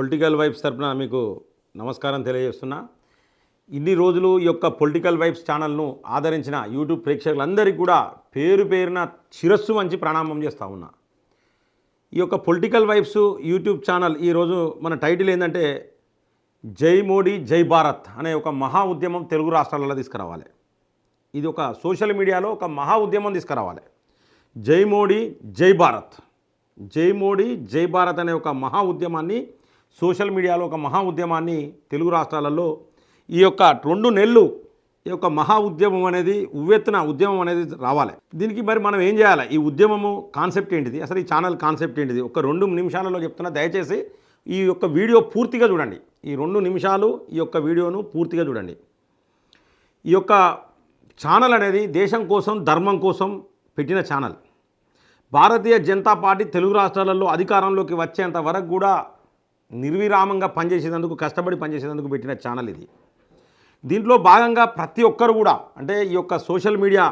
Political vibes తరపున మీకు నమస్కారం తెలియజేస్తున్నా. ఇన్ని రోజులు ఈ యొక్క పొలిటికల్ వైబ్స్ ఛానల్ను ఆదరించిన యూట్యూబ్ ప్రేక్షకులందరికీ కూడా పేరు పేరున శిరస్సు మంచి ప్రణామం చేస్తూ ఉన్నా. ఈ యొక్క పొలిటికల్ వైబ్స్ యూట్యూబ్ ఛానల్ ఈరోజు మన టైటిల్ ఏంటంటే జై మోడీ జై భారత్ అనే ఒక మహా ఉద్యమం తెలుగు రాష్ట్రాలలో తీసుకురావాలి. ఇది ఒక సోషల్ మీడియాలో ఒక మహా ఉద్యమం తీసుకురావాలి. జై మోడీ జై భారత్. జై మోడీ జై భారత్ అనే ఒక మహా ఉద్యమాన్ని సోషల్ మీడియాలో ఒక మహా ఉద్యమాన్ని తెలుగు రాష్ట్రాలలో ఈ యొక్క రెండు నెలలు ఈ యొక్క మహా ఉద్యమం అనేది ఉవ్వెత్తున ఉద్యమం అనేది రావాలి. దీనికి మరి మనం ఏం చేయాలి? ఈ ఉద్యమము కాన్సెప్ట్ ఏంటిది? అసలు ఈ ఛానల్ కాన్సెప్ట్ ఏంటిది? ఒక రెండు నిమిషాలలో చెప్తున్నా దయచేసి ఈ యొక్క వీడియో పూర్తిగా చూడండి. ఈ రెండు నిమిషాలు ఈ యొక్క వీడియోను పూర్తిగా చూడండి. ఈ యొక్క ఛానల్ అనేది దేశం కోసం ధర్మం కోసం పెట్టిన ఛానల్. భారతీయ జనతా పార్టీ తెలుగు రాష్ట్రాలలో అధికారంలోకి వచ్చేంత వరకు కూడా నిర్విరామంగా పనిచేసేందుకు కష్టపడి పనిచేసేందుకు పెట్టిన ఛానల్ ఇది. దీంట్లో భాగంగా ప్రతి ఒక్కరు కూడా అంటే ఈ యొక్క సోషల్ మీడియా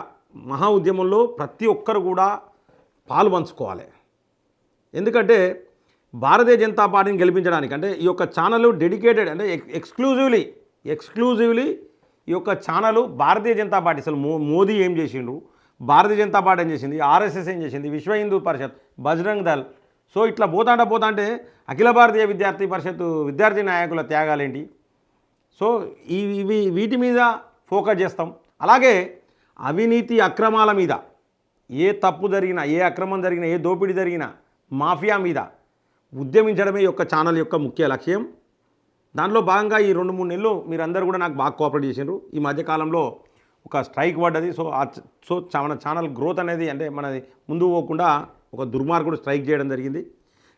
మహా ఉద్యమంలో ప్రతి ఒక్కరు కూడా పాలు పంచుకోవాలి ఎందుకంటే భారతీయ జనతా పార్టీని గెలిపించడానికి అంటే ఈ యొక్క ఛానల్ డెడికేటెడ్ అంటే ఎక్- ఎక్స్క్లూజివ్లీ ఎక్స్క్లూజివ్లీ ఈ యొక్క ఛానల్ భారతీయ జనతా పార్టీ. అసలు మో మోదీ ఏం చేసిండు? భారతీయ జనతా పార్టీ ఏం చేసింది? ఆర్ఎస్ఎస్ ఏం చేసింది? విశ్వ హిందూ పరిషత్ బజరంగ్ దళ్ సో ఇట్లా పోతాంట పోతాంటే అఖిల భారతీయ విద్యార్థి పరిషత్ విద్యార్థి నాయకుల త్యాగాలేంటి? సో ఇవి వీటి మీద ఫోకస్ చేస్తాం. అలాగే అవినీతి అక్రమాల మీద ఏ తప్పు జరిగినా ఏ అక్రమం జరిగినా ఏ దోపిడీ జరిగినా మాఫియా మీద ఉద్యమించడమే యొక్క ఛానల్ యొక్క ముఖ్య లక్ష్యం. దానిలో భాగంగా ఈ రెండు మూడు నెలలు మీరందరూ కూడా నాకు బాగా కోఆపరేట్ చేసిండ్రు. ఈ మధ్యకాలంలో ఒక స్ట్రైక్ పడ్డది. సో ఆ సో మన ఛానల్ గ్రోత్ అనేది అంటే మనది ముందు పోకుండా ఒక దుర్మార్గుడు స్ట్రైక్ చేయడం జరిగింది.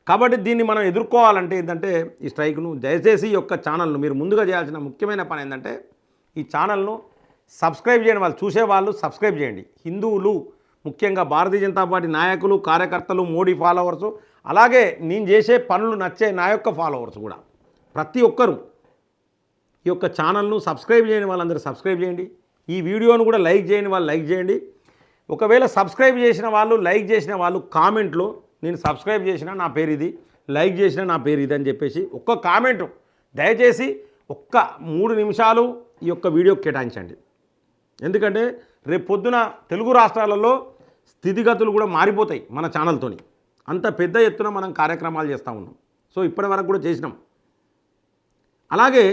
కాబట్టి దీన్ని మనం ఎదుర్కోవాలంటే ఏంటంటే ఈ స్ట్రైక్ను దయచేసి ఈ యొక్క ఛానల్ను మీరు ముందుగా చేయాల్సిన ముఖ్యమైన పని ఏంటంటే ఈ ఛానల్ను సబ్స్క్రైబ్ చేయని వాళ్ళు చూసేవాళ్ళు సబ్స్క్రైబ్ చేయండి. హిందువులు ముఖ్యంగా భారతీయ జనతా పార్టీ నాయకులు కార్యకర్తలు మోడీ ఫాలోవర్సు అలాగే నేను చేసే పనులు నచ్చే నా యొక్క ఫాలోవర్స్ కూడా. ప్రతి ఒక్కరూ ఈ యొక్క ఛానల్ను సబ్స్క్రైబ్ చేయని వాళ్ళందరూ సబ్స్క్రైబ్ చేయండి. ఈ వీడియోను కూడా లైక్ చేయని వాళ్ళు లైక్ చేయండి. ఒకవేళ సబ్స్క్రైబ్ చేసిన వాళ్ళు లైక్ చేసిన వాళ్ళు కామెంట్లో నేను సబ్స్క్రైబ్ చేసిన నా పేరు ఇది లైక్ చేసిన నా పేరు ఇది అని చెప్పేసి ఒక్క కామెంట్. దయచేసి ఒక్క మూడు నిమిషాలు ఈ యొక్క వీడియో కేటాయించండి. ఎందుకంటే రేపు పొద్దున తెలుగు రాష్ట్రాలలో స్థితిగతులు కూడా మారిపోతాయి మన ఛానల్తోని. అంత పెద్ద ఎత్తున మనం కార్యక్రమాలు చేస్తూ ఉన్నాం. సో ఇప్పటి వరకు కూడా చేసినాం. అలాగే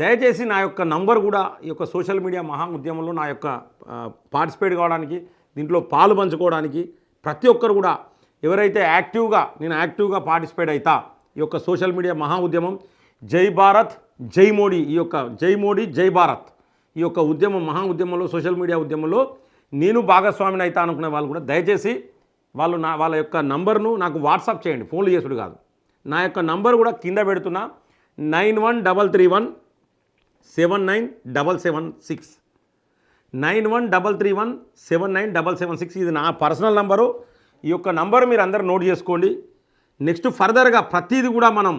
దయచేసి నా యొక్క నంబర్ కూడా ఈ యొక్క సోషల్ మీడియా మహా ఉద్యమంలో నా యొక్క పార్టిసిపేట్ కావడానికి దీంట్లో పాలు పంచుకోవడానికి ప్రతి ఒక్కరు కూడా ఎవరైతే యాక్టివ్గా నేను యాక్టివ్గా పార్టిసిపేట్ అవుతా ఈ యొక్క సోషల్ మీడియా మహా ఉద్యమం జై భారత్ జై మోడీ ఈ యొక్క జై మోడీ జై భారత్ ఈ యొక్క ఉద్యమం మహా ఉద్యమంలో సోషల్ మీడియా ఉద్యమంలో నేను భాగస్వామిని అవుతా అనుకునే వాళ్ళు కూడా దయచేసి వాళ్ళు నా వాళ్ళ యొక్క నంబర్ను నాకు వాట్సాప్ చేయండి ఫోన్లు చేసుడు కాదు. నా యొక్క నంబర్ కూడా కింద పెడుతున్నా nine one double three one seven nine double seven six. Nine one double three one seven nine double seven six ఇది నా పర్సనల్ నంబరు. ఈ యొక్క నంబరు మీరు అందరూ నోట్ చేసుకోండి. నెక్స్ట్ ఫర్దర్గా ప్రతిదీ కూడా మనం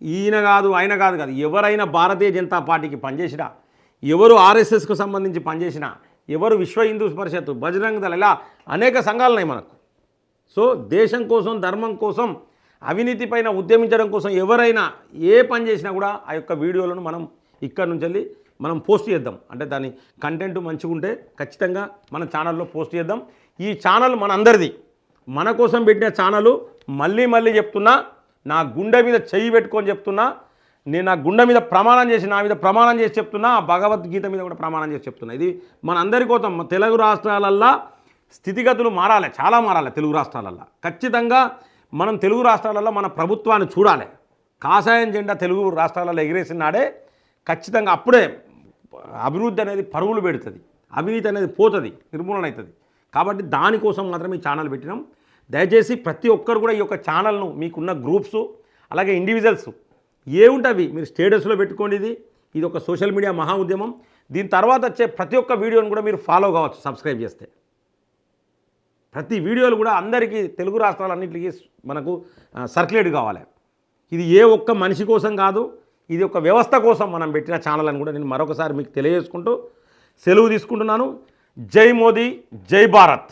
ఈయన కాదు ఆయన కాదు కాదు ఎవరైనా భారతీయ జనతా పార్టీకి పనిచేసినా ఎవరు ఆర్ఎస్ఎస్కు సంబంధించి పనిచేసినా ఎవరు విశ్వ హిందూ పరిషత్ బజరంగ దళ ఇలా అనేక సంఘాలు ఉన్నాయి మనకు. సో దేశం కోసం ధర్మం కోసం అవినీతి పైన ఉద్యమించడం కోసం ఎవరైనా ఏ పని చేసినా కూడా ఆ యొక్క వీడియోలను మనం ఇక్కడ నుంచి వెళ్ళి మనం పోస్ట్ చేద్దాం. అంటే దాని కంటెంట్ మంచిగా ఉంటే ఖచ్చితంగా మన ఛానల్లో పోస్ట్ చేద్దాం. ఈ ఛానల్ మన అందరిది మన కోసం పెట్టిన ఛానల్ మళ్ళీ మళ్ళీ చెప్తున్నా నా గుండె మీద చెయ్యి పెట్టుకొని చెప్తున్నా నేను నా గుండె మీద ప్రమాణం చేసి నా మీద ప్రమాణం చేసి చెప్తున్నా ఆ భగవద్గీత మీద కూడా ప్రమాణం చేసి చెప్తున్నా. ఇది మన అందరి కోసం తెలుగు రాష్ట్రాలల్లో స్థితిగతులు మారాలి చాలా మారాలి తెలుగు రాష్ట్రాలల్లో. ఖచ్చితంగా మనం తెలుగు రాష్ట్రాలలో మన ప్రభుత్వాన్ని చూడాలి. కాషాయం జెండా తెలుగు రాష్ట్రాలలో ఎగిరేసిన నాడే ఖచ్చితంగా అప్పుడే అభివృద్ధి అనేది పరుగులు పెడుతుంది. అవినీతి అనేది పోతుంది నిర్మూలన అవుతుంది కాబట్టి దానికోసం మాత్రం ఈ ఛానల్ పెట్టినాం. దయచేసి ప్రతి ఒక్కరు కూడా ఈ యొక్క ఛానల్ను మీకున్న గ్రూప్స్ అలాగే ఇండివిజువల్స్ ఏ ఉంటవి మీరు స్టేటస్లో పెట్టుకోండి ఇది. ఇది ఒక సోషల్ మీడియా మహా ఉద్యమం. దీని తర్వాత వచ్చే ప్రతి ఒక్క వీడియోను కూడా మీరు ఫాలో కావచ్చు సబ్స్క్రైబ్ చేస్తే. ప్రతి వీడియోలు కూడా అందరికీ తెలుగు రాష్ట్రాలన్నింటికి మనకు సర్క్యులేట్ కావాలి. ఇది ఏ ఒక్క మనిషి కోసం కాదు. ఇది ఒక వ్యవస్థ కోసం మనం పెట్టిన ఛానల్ అని కూడా నేను మరొకసారి మీకు తెలియజేసుకుంటూ సెలవు తీసుకుంటున్నాను. జై మోదీ జై భారత్.